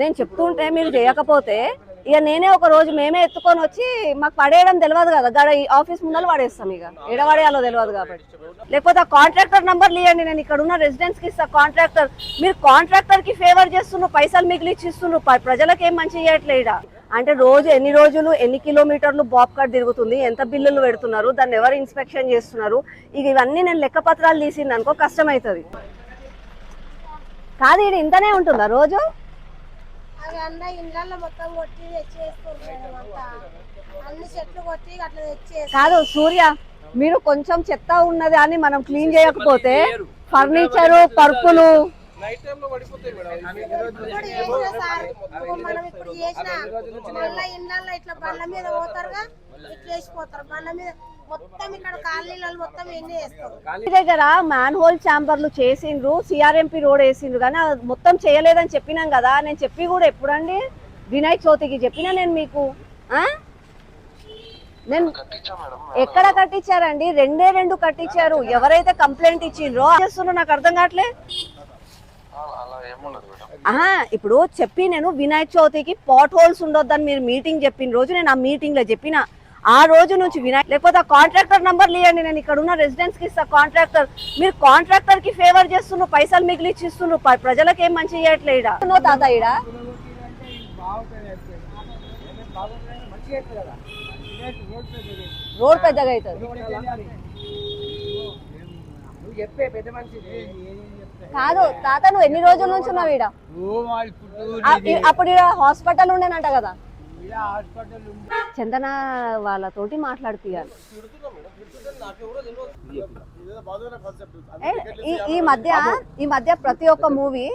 నేను చెప్తుంటే మీరు చేయకపోతే ఇక నేనే ఒక రోజు మేమే ఎత్తుకొని వచ్చి మాకు పడేయడం తెలియదు కదా. గడ ఈ ఆఫీస్ ముందర పడేస్తాం ఇక. ఎడ పడేయాలో తెలియదు కాబట్టి. లేకపోతే ఆ కాంట్రాక్టర్ నంబర్ లేయండి నేను ఇక్కడ ఉన్న రెసిడెంట్స్కి ఇస్తా. కాంట్రాక్టర్ మీరు కాంట్రాక్టర్కి ఫేవర్ చేస్తున్నారు పైసలు మిగిలిచ్చి ఇస్తున్నారు ప్రజలకు ఏం మంచి చేయట్లే ఈడ. అంటే రోజు ఎన్ని రోజులు ఎన్ని కిలోమీటర్లు బాబ్ కార్డ్ తిరుగుతుంది ఎంత బిల్లులు పెడుతున్నారు దాన్ని ఎవరు ఇన్స్పెక్షన్ చేస్తున్నారు ఇక ఇవన్నీ నేను లెక్క పత్రాలు తీసింది అనుకో కష్టమవుతుంది. కాదు ఇంతనే ఉంటుందా రోజు? అవి అన్న ఇండ్లలో మొత్తం కొట్టి తెచ్చేస్తారు మేడం అంతా అన్ని చెట్లు కొట్టి అట్లా తెచ్చేస్తారు కాదు సూర్య మీరు కొంచెం చెత్త ఉన్నది అని మనం క్లీన్ చేయకపోతే ఫర్నిచర్ పరుపులు మనం ఇప్పుడు చేసిన మళ్ళా ఇండ్లలో ఇట్లా బండ్ల మీద పోతారుగా ఇట్లా వేసిపోతారు బండ్ల మీద మొత్తం ఇక్కడ కాలనీలలో మొత్తం ఎన్ని వేస్తారు మీ దగ్గర మ్యాన్ హోల్ ఛాంబర్లు చేసిండ్రు సిఆర్ఎంపి రోడ్ వేసిండ్రు కానీ అది మొత్తం చేయలేదని చెప్పినాం కదా. నేను చెప్పి కూడా ఎప్పుడండి? వినాయక చవితికి చెప్పినా నేను మీకు ఆ? నేను ఎక్కడ కట్టించారండి? రెండే రెండు కట్టించారు. ఎవరైతే కంప్లైంట్ ఇచ్చిండ్రో చేస్తున్నారు? నాకు అర్థం కావట్లే. ఇప్పుడు చెప్పి నేను వినాయక చవితికి పాట్ హోల్స్ ఉండొద్దని మీరు మీటింగ్ చెప్పిన రోజు నేను ఆ మీటింగ్లో చెప్పిన. ఆ రోజు నుంచి వినాయక లేకపోతే ఆ కాంట్రాక్టర్ నంబర్ ఇవ్వండి నేను ఇక్కడ ఉన్న రెసిడెంట్స్కి ఇస్తా కాంట్రాక్టర్ మీరు కాంట్రాక్టర్కి ఫేవర్ చేస్తున్నారు పైసలు మిగిలిచ్చి ఇస్తున్నారు ప్రజలకు ఏం మంచి చేయట్లే ఈడ? ఉన్నో తాత ఈడ. రోడ్ పెద్దగా అవుతుంది. నువ్వు చెప్పే పెద్ద మనిషి కాదు తాత నువ్వు ఎన్ని రోజుల నుంచి ఉన్నావు ఈడ? అప్పుడు ఈడ హాస్పిటల్ ఉండేనంట కదా. హాస్పిటల్ చందన వాళ్ళతోటి మాట్లాడిపియాలి ఈ మధ్య ఈ మధ్య ప్రతి ఒక్క మూవీ